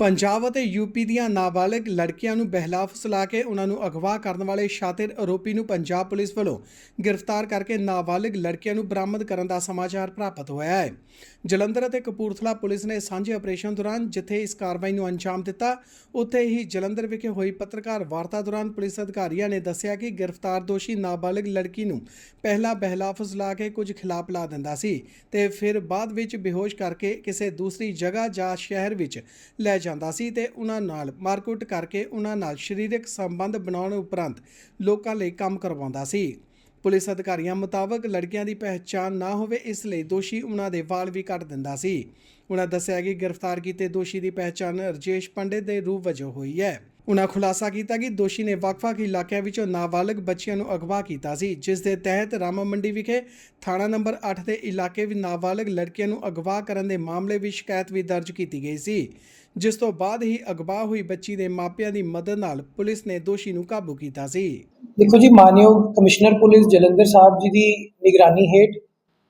ਪੰਜਾਬ ਅਤੇ ਯੂਪੀ ਦੀਆਂ ਨਾਬਾਲਗ ਲੜਕੀਆਂ ਨੂੰ ਬਹਿਲਾ ਫੁਸਲਾ ਕੇ ਉਹਨਾਂ ਨੂੰ ਅਗਵਾ ਕਰਨ ਵਾਲੇ ਸ਼ਾਤਿਰ ਆਰੋਪੀ ਨੂੰ ਪੰਜਾਬ ਪੁਲਿਸ ਵੱਲੋਂ ਗ੍ਰਿਫਤਾਰ ਕਰਕੇ ਨਾਬਾਲਗ ਲੜਕੀਆਂ ਨੂੰ ਬਰਾਮਦ ਕਰਨ ਦਾ ਸਮਾਚਾਰ ਪ੍ਰਾਪਤ ਹੋਇਆ ਹੈ। ਜਲੰਧਰ ਅਤੇ ਕਪੂਰਥਲਾ ਪੁਲਿਸ ਨੇ ਸਾਂਝੇ ਆਪਰੇਸ਼ਨ ਦੌਰਾਨ ਜਿੱਥੇ ਇਸ ਕਾਰਵਾਈ ਨੂੰ ਅੰਜਾਮ ਦਿੱਤਾ, ਉੱਥੇ ਹੀ ਜਲੰਧਰ ਵਿਖੇ ਹੋਈ ਪੱਤਰਕਾਰ ਵਾਰਤਾ ਦੌਰਾਨ ਪੁਲਿਸ ਅਧਿਕਾਰੀਆਂ ਨੇ ਦੱਸਿਆ ਕਿ ਗ੍ਰਿਫਤਾਰ ਦੋਸ਼ੀ ਨਾਬਾਲਗ ਲੜਕੀ ਨੂੰ ਪਹਿਲਾ ਬਹਿਲਾ ਫੁਸਲਾ ਕੇ ਕੁਝ ਖਿਲਾਫ ਲਾ ਦਿੰਦਾ ਸੀ ਤੇ ਫਿਰ ਬਾਅਦ ਵਿੱਚ ਬੇਹੋਸ਼ ਕਰਕੇ ਕਿਸੇ ਦੂਸਰੀ ਜਗ੍ਹਾ ਜਾਂ ਸ਼ਹਿਰ ਵਿੱਚ ਲੈ ਜਾ ਜਾਂਦਾ ਸੀ ਤੇ ਉਹਨਾਂ ਨਾਲ ਮਾਰਕੁੱਟ ਕਰਕੇ ਉਹਨਾਂ ਨਾਲ ਸਰੀਰਕ ਸੰਬੰਧ ਬਣਾਉਣ ਉਪਰੰਤ ਲੋਕਾਂ ਲਈ ਕੰਮ ਕਰਵਾਉਂਦਾ ਸੀ। ਪੁਲਿਸ ਅਧਿਕਾਰੀਆਂ ਮੁਤਾਬਕ ਲੜਕੀਆਂ ਦੀ ਪਹਿਚਾਣ ਨਾ ਹੋਵੇ ਇਸ ਲਈ ਦੋਸ਼ੀ ਉਹਨਾਂ ਦੇ ਵਾਲ ਵੀ ਕੱਟ ਦਿੰਦਾ ਸੀ। ਉਹਨਾਂ ਦੱਸਿਆ ਕਿ ਗ੍ਰਿਫਤਾਰ ਕੀਤੇ ਦੋਸ਼ੀ ਦੀ ਪਹਿਚਾਣ ਰਜੇਸ਼ ਪੰਡਿਤ ਦੇ ਰੂਪ ਵਜੋਂ ਹੋਈ ਹੈ। ਉਹਨਾਂ ਖੁਲਾਸਾ ਕੀਤਾ ਕਿ ਦੋਸ਼ੀ ਨੇ ਵੱਖ-ਵੱਖ ਇਲਾਕਿਆਂ ਵਿੱਚੋਂ ਨਾਬਾਲਗ ਬੱਚੀਆਂ ਨੂੰ ਅਗਵਾ ਕੀਤਾ ਸੀ, ਜਿਸ ਦੇ ਤਹਿਤ ਰਾਮਾ ਮੰਡੀ ਵਿਖੇ ਥਾਣਾ ਨੰਬਰ 8 ਦੇ ਇਲਾਕੇ ਵਿੱਚ ਨਾਬਾਲਗ ਲੜਕੀਆਂ ਨੂੰ ਅਗਵਾ ਕਰਨ ਦੇ ਮਾਮਲੇ ਵਿੱਚ ਸ਼ਿਕਾਇਤ ਵੀ ਦਰਜ ਕੀਤੀ ਗਈ ਸੀ, ਜਿਸ ਤੋਂ ਬਾਅਦ ਹੀ ਅਗਵਾ ਹੋਈ ਬੱਚੀ ਦੇ ਮਾਪਿਆਂ ਦੀ ਮਦਦ ਨਾਲ ਪੁਲਿਸ ਨੇ ਦੋਸ਼ੀ ਨੂੰ ਕਾਬੂ ਕੀਤਾ ਸੀ। ਦੇਖੋ ਜੀ, ਮਾਨਯੋਗ ਕਮਿਸ਼ਨਰ ਪੁਲਿਸ ਜਲੰਧਰ ਸਾਹਿਬ ਜੀ ਦੀ ਨਿਗਰਾਨੀ ਹੇਠ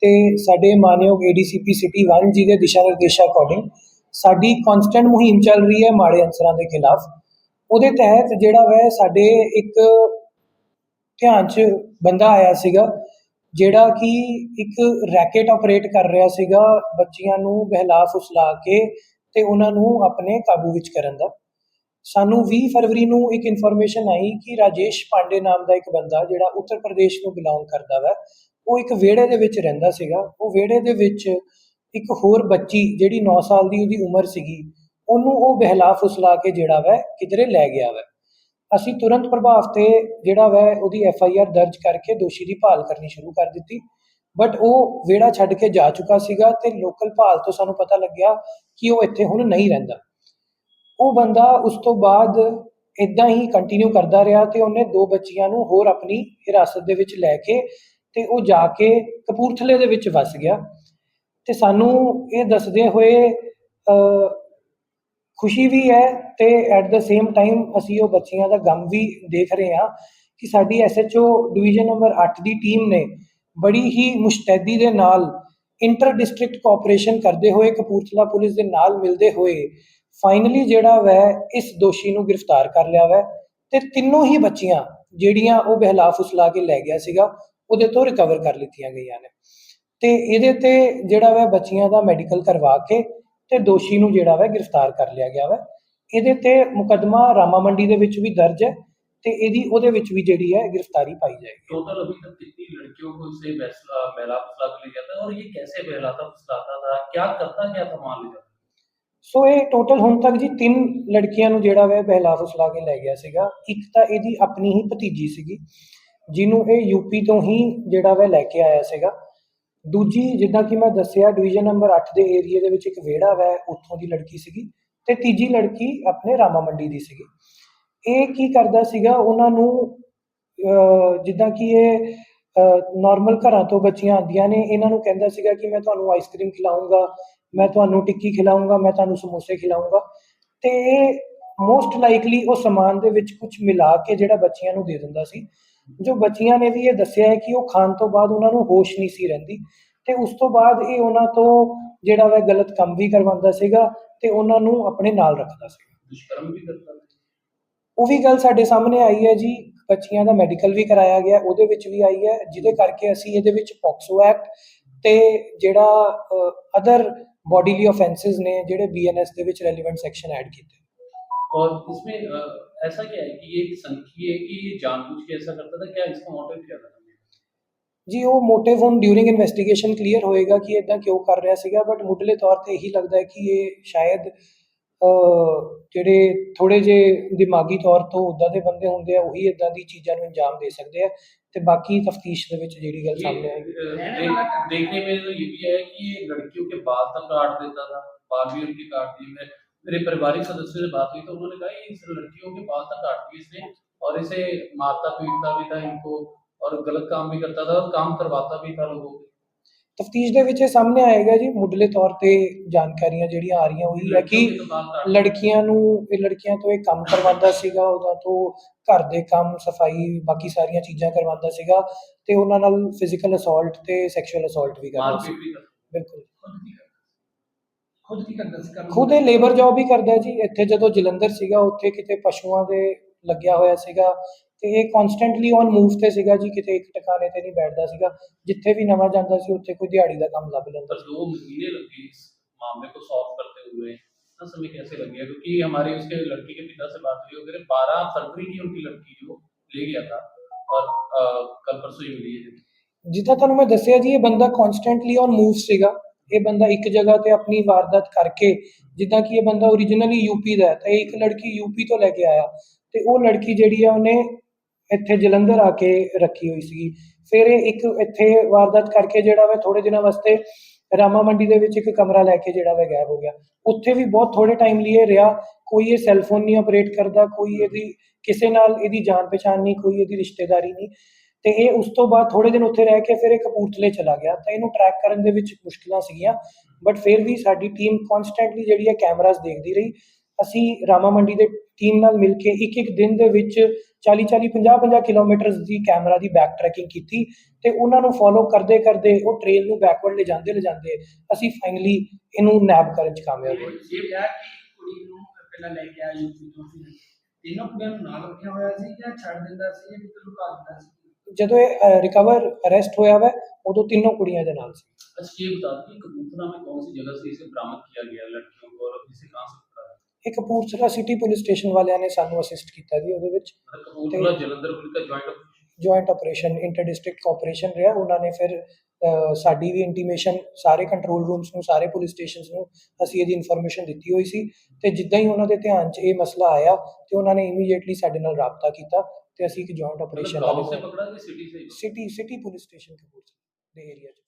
ਤੇ ਸਾਡੇ ਮਾਨਯੋਗ ਏਡੀਸੀਪੀ ਸਿਟੀ 1 ਜੀ ਦੇ ਦਿਸ਼ਾ ਨਿਰਦੇਸ਼ਾਂ ਅਕੋਰਡਿੰਗ ਸਾਡੀ ਕਨਸਟੈਂਟ ਮੁਹਿੰਮ ਚੱਲ ਰਹੀ ਹੈ ਮਾੜੇ ਅਨਸਰਾਂ ਦੇ ਖਿਲਾਫ। ਉਹਦੇ ਤਹਿਤ ਜਿਹੜਾ ਵੈ ਸਾਡੇ ਇੱਕ ਧਿਆਨ 'ਚ ਬੰਦਾ ਆਇਆ ਸੀਗਾ, ਜਿਹੜਾ ਕਿ ਇੱਕ ਰੈਕੇਟ ਆਪਰੇਟ ਕਰ ਰਿਹਾ ਸੀਗਾ ਬੱਚੀਆਂ ਨੂੰ ਬਹਿਲਾ ਫੁਸਲਾ ਕੇ ਤੇ ਉਹਨਾਂ ਨੂੰ ਆਪਣੇ ਕਾਬੂ ਵਿੱਚ ਕਰਨ ਦਾ। ਸਾਨੂੰ 20 ਫਰਵਰੀ ਨੂੰ ਇੱਕ ਇਨਫੋਰਮੇਸ਼ਨ ਆਈ ਕਿ ਰਾਜੇਸ਼ ਪਾਂਡੇ ਨਾਮ ਦਾ ਇੱਕ ਬੰਦਾ ਜਿਹੜਾ ਉੱਤਰ ਪ੍ਰਦੇਸ਼ ਨੂੰ ਬਿਲੋਂਗ ਕਰਦਾ ਵਾ, ਉਹ ਇੱਕ ਵਿਹੜੇ ਦੇ ਵਿੱਚ ਰਹਿੰਦਾ ਸੀਗਾ। ਉਹ ਵਿਹੜੇ ਦੇ ਵਿੱਚ ਇੱਕ ਹੋਰ ਬੱਚੀ ਜਿਹੜੀ 9 ਸਾਲ ਦੀ ਉਹਦੀ ਉਮਰ ਸੀਗੀ ਉਹਨੂੰ ਉਹ ਬਹਿਲਾ ਫੁਸਲਾ ਕੇ ਜਿਹੜਾ ਵੈ ਕਿਧਰੇ ਲੈ ਗਿਆ ਵੈ। ਅਸੀਂ ਤੁਰੰਤ ਪ੍ਰਭਾਵ ਤੇ ਜਿਹੜਾ ਵੈ ਉਹਦੀ ਐਫ ਆਈ ਆਰ ਦਰਜ ਕਰਕੇ ਦੋਸ਼ੀ ਦੀ ਭਾਲ ਕਰਨੀ ਸ਼ੁਰੂ ਕਰ ਦਿੱਤੀ। ਬਟ ਉਹ ਵਿਹੜਾ ਛੱਡ ਕੇ ਜਾ ਚੁੱਕਾ ਸੀਗਾ ਤੇ ਲੋਕਲ ਭਾਲ ਤੋਂ ਸਾਨੂੰ ਪਤਾ ਲੱਗਿਆ ਕਿ ਉਹ ਇੱਥੇ ਹੁਣ ਨਹੀਂ ਰਹਿੰਦਾ। ਉਹ ਬੰਦਾ ਉਸ ਤੋਂ ਬਾਅਦ ਇਦਾਂ ਹੀ ਕੰਟੀਨਿਊ ਕਰਦਾ ਰਿਹਾ ਤੇ ਉਹਨੇ ਦੋ ਬੱਚੀਆਂ ਨੂੰ ਹੋਰ ਆਪਣੀ ਹਿਰਾਸਤ ਦੇ ਵਿੱਚ ਲੈ ਕੇ ਤੇ ਉਹ ਜਾ ਕੇ ਕਪੂਰਥਲੇ ਦੇ ਵਿੱਚ ਵਸ ਗਿਆ। ਤੇ ਸਾਨੂੰ ਇਹ ਦੱਸਦੇ ਹੋਏ ਅ, ਖੁਸ਼ੀ ਵੀ ਹੈ ਤੇ ਐਟ ਦ ਸੇਮ ਟਾਈਮ ਅਸੀਂ ਉਹ ਬੱਚੀਆਂ ਦਾ ਗਮ ਵੀ ਦੇਖ ਰਹੇ ਹਾਂ ਕਿ ਸਾਡੀ ਐਸਐਚਓ ਡਿਵੀਜ਼ਨ ਨੰਬਰ 8 ਦੀ ਟੀਮ ਨੇ ਬੜੀ ਹੀ ਮੁਸ਼ਤੈਦੀ ਦੇ ਨਾਲ ਇੰਟਰ ਡਿਸਟ੍ਰਿਕਟ ਕੋਆਪਰੇਸ਼ਨ ਕਰਦੇ ਹੋਏ ਕਪੂਰਥਲਾ ਪੁਲਿਸ ਦੇ ਨਾਲ ਮਿਲਦੇ ਹੋਏ ਫਾਈਨਲੀ ਜਿਹੜਾ ਵੈ, ਇਸ ਦੋਸ਼ੀ ਨੂੰ ਗ੍ਰਿਫਤਾਰ ਕਰ ਲਿਆ ਵੈ ਤੇ ਤਿੰਨੋਂ ਹੀ ਬੱਚੀਆਂ ਜਿਹੜੀਆਂ ਉਹ ਬਹਿਲਾ ਫੁਸਲਾ ਕੇ ਲੈ ਗਿਆ ਸੀਗਾ, ਉਹਦੇ ਤੋਂ ਰਿਕਵਰ ਕਰ ਲਿੱਤੀਆਂ ਗਈਆਂ ਨੇ। ਤੇ ਇਹਦੇ ਤੇ ਜਿਹੜਾ ਵੈ, ਬੱਚੀਆਂ ਦਾ ਮੈਡੀਕਲ ਕਰਵਾ ਕੇ ਤੇ ਦੋਸ਼ੀ ਨੂੰ ਜਿਹੜਾ ਵੈ ਗ੍ਰਿਫਤਾਰ ਕਰ ਲਿਆ ਗਿਆ ਵੈ ਇਹਦੇ ਤੇ ਮੁਕਦਮਾ ਰਾਮਾ ਮੰਡੀ ਦੇ ਵਿੱਚ ਵੀ ਦਰਜ ਹੈ ਤੇ ਇਹਦੀ ਉਹਦੇ ਵਿੱਚ ਵੀ ਜਿਹੜੀ ਹੈ ਗ੍ਰਿਫਤਾਰੀ ਪਾਈ ਜਾਏਗੀ टोटल अभी तक कितनी लड़कियों को इससे बहला बहला फुसला के ले जाता है और ये कैसे बहलाता फुसलाता था क्या करता क्या था मान लीजिए ਸੋ ਇਹ ਟੋਟਲ ਹੁਣ ਤੱਕ ਜੀ ਤਿੰਨ ਲੜਕੀਆਂ ਨੂੰ ਜਿਹੜਾ ਵੈ ਬਹਿਲਾ ਫੁਸਲਾ ਕੇ ਲੈ ਗਿਆ ਸੀਗਾ ਇੱਕ ਤਾਂ ਇਹਦੀ ਆਪਣੀ ਹੀ ਭਤੀਜੀ ਸੀਗੀ ਜਿਹਨੂੰ ਇਹ ਯੂਪੀ ਤੋਂ ਹੀ ਜਿਹੜਾ ਵੈ ਲੈ ਕੇ ਆਇਆ ਸੀਗਾ ਦੂਜੀ, ਜਿੱਦਾਂ ਕਿ ਮੈਂ ਦੱਸਿਆ ਡਿਵੀਜ਼ਨ ਨੰਬਰ 8 ਦੇ ਏਰੀਆ ਦੇ ਵਿੱਚ ਇੱਕ ਵਿਹੜਾ ਵੈ, ਉੱਥੋਂ ਦੀ ਲੜਕੀ ਸੀਗੀ ਤੇ ਤੀਜੀ ਲੜਕੀ ਆਪਣੇ ਰਾਮਾ ਮੰਡੀ ਦੀ ਸੀਗੀ। ਇਹ ਕੀ ਕਰਦਾ ਸੀਗਾ, ਉਹਨਾਂ ਨੂੰ ਜਿੱਦਾਂ ਕਿ ਇਹ ਨਾਰਮਲ ਘਰਾਂ ਤੋਂ ਬੱਚੀਆਂ ਆਉਂਦੀਆਂ ਨੇ, ਇਹਨਾਂ ਨੂੰ ਕਹਿੰਦਾ ਸੀਗਾ ਕਿ ਮੈਂ ਤੁਹਾਨੂੰ ਆਈਸਕ੍ਰੀਮ ਖਿਲਾਉਂਗਾ ਮੈਂ ਤੁਹਾਨੂੰ ਟਿੱਕੀ ਖਿਲਾਉਂਗਾ ਮੈਂ ਤੁਹਾਨੂੰ ਸਮੋਸੇ ਖਿਲਾਉਂਗਾ ਤੇ ਮੋਸਟ ਲਾਈਕਲੀ ਉਹ ਸਮਾਨ ਦੇ ਵਿੱਚ ਕੁਝ ਮਿਲਾ ਕੇ ਜਿਹੜਾ ਬੱਚੀਆਂ ਨੂੰ ਦੇ ਦਿੰਦਾ ਸੀ। ਜੋ ਬੱਚੀਆਂ ਨੇ ਵੀ ਇਹ ਦੱਸਿਆ ਹੈ ਕਿ ਉਹ ਖਾਣ ਤੋਂ ਬਾਅਦ ਉਹਨਾਂ ਨੂੰ ਹੋਸ਼ ਨਹੀਂ ਸੀ ਰਹਿੰਦੀ ਤੇ ਉਸ ਤੋਂ ਬਾਅਦ ਇਹ ਉਹਨਾਂ ਤੋਂ ਜਿਹੜਾ ਵਾ ਗਲਤ ਕੰਮ ਵੀ ਕਰਵਾਉਂਦਾ ਸੀਗਾ ਤੇ ਉਹਨਾਂ ਨੂੰ ਆਪਣੇ ਨਾਲ ਰੱਖਦਾ ਸੀਗਾ ਉਹ ਵੀ ਗੱਲ ਸਾਡੇ ਸਾਹਮਣੇ ਆਈ ਹੈ ਜੀ ਬੱਚੀਆਂ ਦਾ ਮੈਡੀਕਲ ਵੀ ਕਰਾਇਆ ਗਿਆ ਉਹਦੇ ਵਿੱਚ ਵੀ ਆਈ ਹੈ ਜਿਹਦੇ ਕਰਕੇ ਅਸੀਂ ਇਹਦੇ ਵਿੱਚ ਪੌਕਸੋ ਐਕਟ ਤੇ ਜਿਹੜਾ ਅਦਰ ਬੋਡੀਲੀ ਆਫੈਂਸਸ ਨੇ ਜਿਹੜੇ ਬੀਐਨਐਸ ਦੇ ਵਿੱਚ ਰੈਲੇਵੈਂਟ ਸੈਕਸ਼ਨ ਐਡ ਕੀਤੇ। और इसमें अ, ऐसा क्या है कि ये संख्या है कि ये जानबूझ के ऐसा करता था क्या इसका मोटिव क्या था ਜੀ ਉਹ ਮੋਟਿਵ ਹੁਣ ਡਿਊਰਿੰਗ ਇਨਵੈਸਟੀਗੇਸ਼ਨ ਕਲੀਅਰ ਹੋਏਗਾ ਕਿ ਇਦਾਂ ਕਿਉਂ ਕਰ ਰਿਹਾ ਸੀਗਾ ਬਟ ਮੁੱਢਲੇ ਤੌਰ ਤੇ ਇਹੀ ਲੱਗਦਾ ਹੈ ਕਿ ਇਹ ਸ਼ਾਇਦ ਅਹ, ਜਿਹੜੇ ਥੋੜੇ ਜੇ ਦਿਮਾਗੀ ਤੌਰ ਤੋਂ ਉਦਾਂ ਦੇ ਬੰਦੇ ਹੁੰਦੇ ਆ ਉਹੀ ਇਦਾਂ ਦੀ ਚੀਜ਼ਾਂ ਨੂੰ ਅੰਜਾਮ ਦੇ ਸਕਦੇ ਆ ਤੇ ਬਾਕੀ ਤਫਤੀਸ਼ ਦੇ ਵਿੱਚ ਜਿਹੜੀ ਗੱਲ ਸਾਹਮਣੇ ये, ਆਏਗੀ अ, देख- देखने में तो ये भी है कि ये लड़कियों के बाल तक काट देता था बाल भी उनके काट दिए मैं मेरे पारिवारिक सदस्यों से बात हुई तो उन्होंने कहा ये इस लड़कियों के बाल तक काट दिए इसने और इसे मारता पीटता भी था इनको और गलत काम भी करता था और काम करवाता भी था लोगों को ਤਫਤੀਸ਼ ਦੇ ਵਿੱਚ ਇਹ ਸਾਹਮਣੇ ਆਏਗਾ ਜੀ ਮੁੱਢਲੇ ਤੌਰ ਤੇ ਜਾਣਕਾਰੀਆਂ ਜਿਹੜੀਆਂ ਆ ਰਹੀਆਂ ਉਹੀ ਹੈ ਕਿ लड़कियों के तो बाल काट ਲੜਕੀਆਂ ਨੂੰ ਇਹ ਲੜਕੀਆਂ ਤੋਂ ਇਹ ਕੰਮ ਕਰਵਾਉਂਦਾ ਸੀਗਾ ਉਹਨਾਂ ਤੋਂ ਘਰ ਦੇ ਕੰਮ ਸਫਾਈ ਬਾਕੀ ਸਾਰੀਆਂ ਚੀਜ਼ਾਂ ਕਰਵਾਉਂਦਾ ਸੀਗਾ ਤੇ ਉਹਨਾਂ ਨਾਲ ਫਿਜ਼ੀਕਲ ਅਸੌਲਟ ਤੇ ਸੈਕਸ਼ੂਅਲ ਅਸੌਲਟ ਵੀ ਕਰਦਾ ਸੀ मारपीट भी करता ਬਿਲਕੁਲ खुद भी करता ਖੁਦ ਕੀ ਕਰਦਾ ਸੀ ਕੰਮ ਖੁਦ ਇਹ ਲੇਬਰ ਜੌਬ ਹੀ ਕਰਦਾ ਜੀ ਇੱਥੇ ਜਦੋਂ ਜਲੰਧਰ ਸੀਗਾ ਉੱਥੇ ਕਿਤੇ ਪਸ਼ੂਆਂ ਦੇ ਲੱਗਿਆ ਹੋਇਆ ਸੀਗਾ ਤੇ ਇਹ ਕਨਸਟੈਂਟਲੀ ਔਨ ਮੂਵ ਤੇ ਸੀਗਾ ਜੀ ਕਿਤੇ ਇੱਕ ਟਿਕਾਣੇ ਤੇ ਨਹੀਂ ਬੈਠਦਾ ਸੀਗਾ ਜਿੱਥੇ ਵੀ ਨਵਾਂ ਜਾਂਦਾ ਸੀ ਉੱਥੇ ਕੋਈ ਦਿਹਾੜੀ ਦਾ ਕੰਮ ਲੱਭ ਲੈਂਦਾ पर दो महीने लग गए इस मामले को सॉल्व करते हुए इतना समय कैसे लग गया क्योंकि हमारे उसके लड़की के पिता से बात हुई वगैरह बारह फरवरी की उनकी लड़की जो ले गया था और अ, कल परसों ही मिली है ਜਿੱਦਾਂ ਤੁਹਾਨੂੰ ਮੈਂ ਦੱਸਿਆ ਜੀ ਇਹ ਬੰਦਾ ਕਨਸਟੈਂਟਲੀ ਔਨ ਮੂਵ ਸੀਗਾ ਇਹ ਬੰਦਾ ਇੱਕ ਜਗ੍ਹਾ ਤੇ ਆਪਣੀ ਵਾਰਦਾਤ ਕਰਕੇ, ਜਿੱਦਾਂ ਕਿ ਇਹ ਬੰਦਾ ਓਰੀਜਨਲੀ ਯੂਪੀ ਦਾ ਹੈ, ਤੇ ਇੱਕ ਲੜਕੀ ਯੂਪੀ ਤੋਂ ਲੈ ਕੇ ਆਇਆ। ਤੇ ਉਹ ਲੜਕੀ ਜਿਹੜੀ ਆ, ਉਹਨੇ ਇੱਥੇ ਜਲੰਧਰ ਆ ਕੇ ਰੱਖੀ ਹੋਈ ਸੀਗੀ। ਫਿਰ ਇਹ ਇੱਕ ਇੱਥੇ ਵਾਰਦਾਤ ਕਰਕੇ ਜਿਹੜਾ ਵਾ ਥੋੜੇ ਦਿਨਾਂ ਵਾਸਤੇ ਰਾਮਾ ਮੰਡੀ ਦੇ ਵਿੱਚ ਇੱਕ ਕਮਰਾ ਲੈ ਕੇ ਜਿਹੜਾ ਵਾ ਗਾਇਬ ਹੋ ਗਿਆ। ਉੱਥੇ ਵੀ ਬਹੁਤ ਥੋੜੇ ਟਾਈਮ ਲਈ ਇਹ ਰਿਹਾ। ਕੋਈ ਇਹ ਸੈੱਲਫੋਨ ਨਹੀਂ ਆਪਰੇਟ ਕਰਦਾ, ਕੋਈ ਇਹਦੀ ਕਿਸੇ ਨਾਲ ਇਹਦੀ ਜਾਣ ਪਛਾਣ ਨਹੀਂ, ਕੋਈ ਇਹਦੀ ਰਿਸ਼ਤੇਦਾਰੀ ਨਹੀਂ। ਤੇ ਇਹ ਉਸ ਤੋਂ ਬਾਅਦ ਥੋੜੇ ਦਿਨ ਉੱਥੇ ਰਹਿ ਕੇ ਫਿਰ ਇਹ ਕਪੂਰਥਲੇ ਚਲਾ ਗਿਆ। ਤਾਂ ਇਹਨੂੰ ਟਰੈਕ ਕਰਨ ਦੇ ਵਿੱਚ ਮੁਸ਼ਕਲਾਂ ਸੀਗੀਆਂ ਬਟ ਫਿਰ ਵੀ ਸਾਡੀ ਟੀਮ ਕਨਸਟੈਂਟਲੀ ਜਿਹੜੀ ਹੈ ਕੈਮਰਾਸ ਦੇਖਦੀ ਰਹੀ। ਅਸੀਂ ਰਾਮਾ ਮੰਡੀ ਦੇ ਟੀਮ ਨਾਲ ਮਿਲ ਕੇ ਇੱਕ ਇੱਕ ਦਿਨ ਦੇ ਵਿੱਚ 40 40 50 50 ਕਿਲੋਮੀਟਰ ਦੀ ਕੈਮਰਾ ਦੀ ਬੈਕ ਟਰੈਕਿੰਗ ਕੀਤੀ ਤੇ ਉਹਨਾਂ ਨੂੰ ਫੋਲੋ ਕਰਦੇ ਕਰਦੇ ਉਹ ਟ੍ਰੇਲ ਨੂੰ ਬੈਕਵਰਡ ਲੈ ਜਾਂਦੇ ਲੈ ਜਾਂਦੇ ਅਸੀਂ ਫਾਈਨਲੀ ਇਹਨੂੰ ਨੈਬ ਕਰਨ ਚ ਕਾਮਯਾਬ ਹੋਏ। ਇਹ ਕਿਹਾ ਕਿ ਕੁੜੀ ਨੂੰ ਪਹਿਲਾਂ ਲੈ ਕੇ ਆਇਆ ਯੂਪੀ ਤੋਂ ਫਿਰ ਤਿੰਨੋਂ ਕੁੜੀਆਂ ਨੂੰ ਨਾਲ ਰੱਖਿਆ ਹੋਇਆ ਸੀ ਜਾਂ ਛੱਡ ਦਿੰਦਾ ਸੀ ਜਾਂ ਕਿਤੇ ਲੁਕਾ ਦਿੰਦਾ ਸੀ? ਜਦੋਂ ਇਹ ਰਿਕਵਰ ਅਰੈਸਟ ਹੋਇਆ ਵਾ ਉਦੋਂ ਤਿੰਨੋਂ ਕੁੜੀਆਂ ਦੇ ਨਾਲ ਸੀ अच्छा ये बता दीजिए कबूतरा में कौन सी जगह से इसे बरामद किया गया लड़कियों को और इसे कहाँ से पकड़ा है ਇਹ ਕਪੂਰਥਲਾ ਸਿਟੀ ਪੁਲਿਸ ਸਟੇਸ਼ਨ ਵਾਲਿਆਂ ਨੇ ਸਾਨੂੰ ਅਸਿਸਟ ਕੀਤਾ ਜੀ ਉਹਦੇ ਵਿੱਚ मतलब कबूतरा जलंधर पुलिस का joint joint operation inter district cooperation ਰਿਹਾ ਉਹਨਾਂ ਨੇ ਫਿਰ ਅਹ, ਸਾਡੀ ਵੀ ਇੰਟੀਮੇਸ਼ਨ ਸਾਰੇ ਕੰਟਰੋਲ ਰੂਮਸ ਨੂੰ ਸਾਰੇ ਪੁਲਿਸ ਸਟੇਸ਼ਨਸ ਨੂੰ ਅਸੀਂ ਇਹਦੀ ਇਨਫੋਰਮੇਸ਼ਨ ਦਿੱਤੀ ਹੋਈ ਸੀ ਤੇ ਜਿੱਦਾਂ ਹੀ ਉਹਨਾਂ ਦੇ ਧਿਆਨ 'ਚ ਇਹ ਮਸਲਾ ਆਇਆ ਤੇ ਉਹਨਾਂ ਨੇ ਇਮੀਡੀਏਟਲੀ ਸਾਡੇ ਨਾਲ ਰਾਬਤਾ ਕੀਤਾ ਤੇ ਅਸੀਂ ਇੱਕ ਜੁਆਇੰਟ ਆਪਰੇਸ਼ਨ मतलब गाँव से ਵਾਲੇ पकड़ा कि सिटी से city city police station Kapurthala ਦੇ ਏਰੀਆ 'ਚ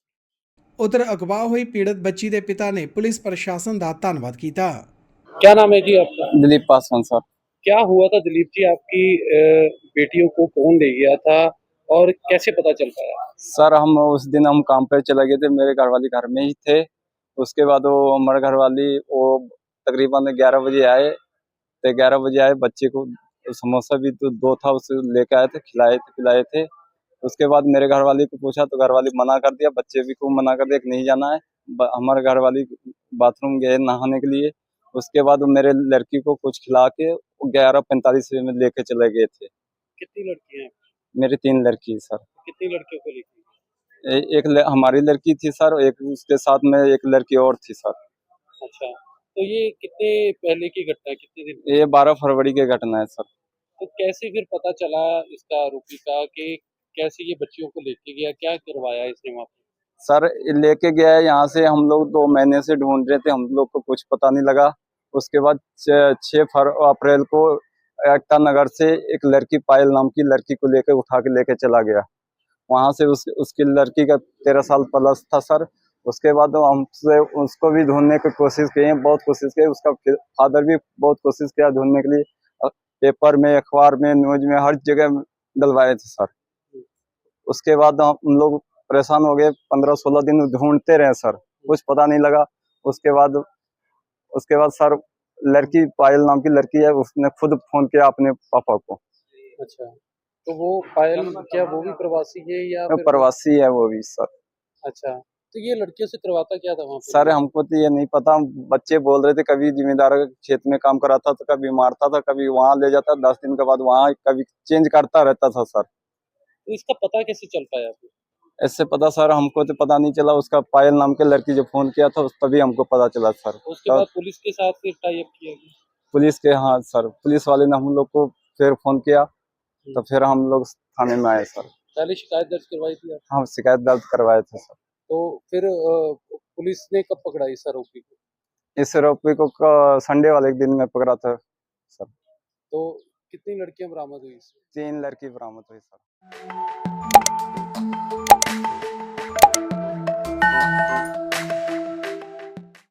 ਉਧਰ ਅਗਵਾ ਹੋਈ ਪੀੜਤ ਬੱਚੀ ਦੇ ਪਿਤਾ ਨੇ ਪੁਲਿਸ ਪ੍ਰਸ਼ਾਸਨ ਦਾ ਧੰਨਵਾਦ ਕੀਤਾ क्या नाम है जी आपका दिलीप पासवान सर क्या हुआ था दिलीप जी आपकी अ, बेटियों को कौन ले गया था और कैसे पता चल पाया सर हम उस दिन हम काम पे चले गए थे मेरे घर वाली घर में ही थे। उसके बाद वो हमारे घर वाली वो तकरीबन ग्यारह बजे आए। तो ग्यारह बजे आए बच्चे को समोसा भी तो दो था उसे लेके आए थे खिलाए थे पिलाए थे। उसके बाद मेरे घर वाली को पूछा तो घर वाली मना कर दिया बच्चे भी को मना कर दिया कि नहीं जाना है। हमारे घर वाली बाथरूम गए नहाने के लिए। उसके बाद वो मेरे लड़की को कुछ खिला के ग्यारह पैंतालीस में लेके चले गए थे। कितनी लड़कियाँ हैं? मेरी तीन लड़की सर। कितनी लड़कियों को लेके एक ल- हमारी लड़की थी सर एक उसके साथ में एक लड़की और थी सर। अच्छा तो ये कितने पहले की घटना है कितने दिन ये बारह फरवरी की घटना है सर। तो कैसे फिर पता चला इसका आरोपी का कि कैसे ये बच्चियों को लेके गया क्या करवाया इसने वहाँ पे? सर लेके गया है यहाँ से हम लोग दो महीने से ढूंढ रहे थे हम लोग को कुछ पता नहीं लगा। उसके बाद छः फर अप्रैल को एकता नगर से एक लड़की पायल नाम की लड़की को लेकर उठा के लेके चला गया। वहाँ से उस, उसकी लड़की का तेरह साल प्लस था सर। उसके बाद हमसे उसको भी ढूँढने की कोशिश किए बहुत कोशिश की। उसका फादर भी बहुत कोशिश किया ढूँढने के लिए। पेपर में, अखबार में, न्यूज़ में, हर जगह डलवाए थे सर। उसके बाद हम लोग परेशान हो गए। पंद्रह सोलह दिन ढूंढते रहे सर। कुछ पता नहीं लगा। उसके बाद उसके बाद सर लड़की पायल नाम की लड़की है उसने खुद फ़ोन किया अपने पापा को। अच्छा। तो वो पायल क्या वो भी प्रवासी है या फिर प्रवासी है वो भी सर। अच्छा। तो ये लड़कियों से करवाता क्या था वहाँ सर हमको तो ये नहीं पता। बच्चे बोल रहे थे कभी जिम्मेदार खेत में काम कराता था कभी मारता था कभी वहाँ ले जाता दस दिन के बाद वहाँ कभी चेंज करता रहता था सर। तो इसका पता कैसे चल पाया? इससे पता सर हमको तो पता नहीं चला उसका पायल नाम के लड़की जो फ़ोन किया था उस तभी हमको पता चला सर। उसके तो- बाद पुलिस के साथ फिर टाई किया पुलिस के हाँ सर पुलिस वाले ने हम लोग को फिर फ़ोन किया तो फिर हम लोग थाने में आए सर। पहले शिकायत दर्ज करवाई थी? हम शिकायत दर्ज करवाए थे सर। तो फिर पुलिस ने कब पकड़ा इस आरोपी को? इस आरोपी को संडे वाले दिन में पकड़ा था सर। तो कितनी लड़कियाँ बरामद हुई? तीन लड़की बरामद हुई सर। Música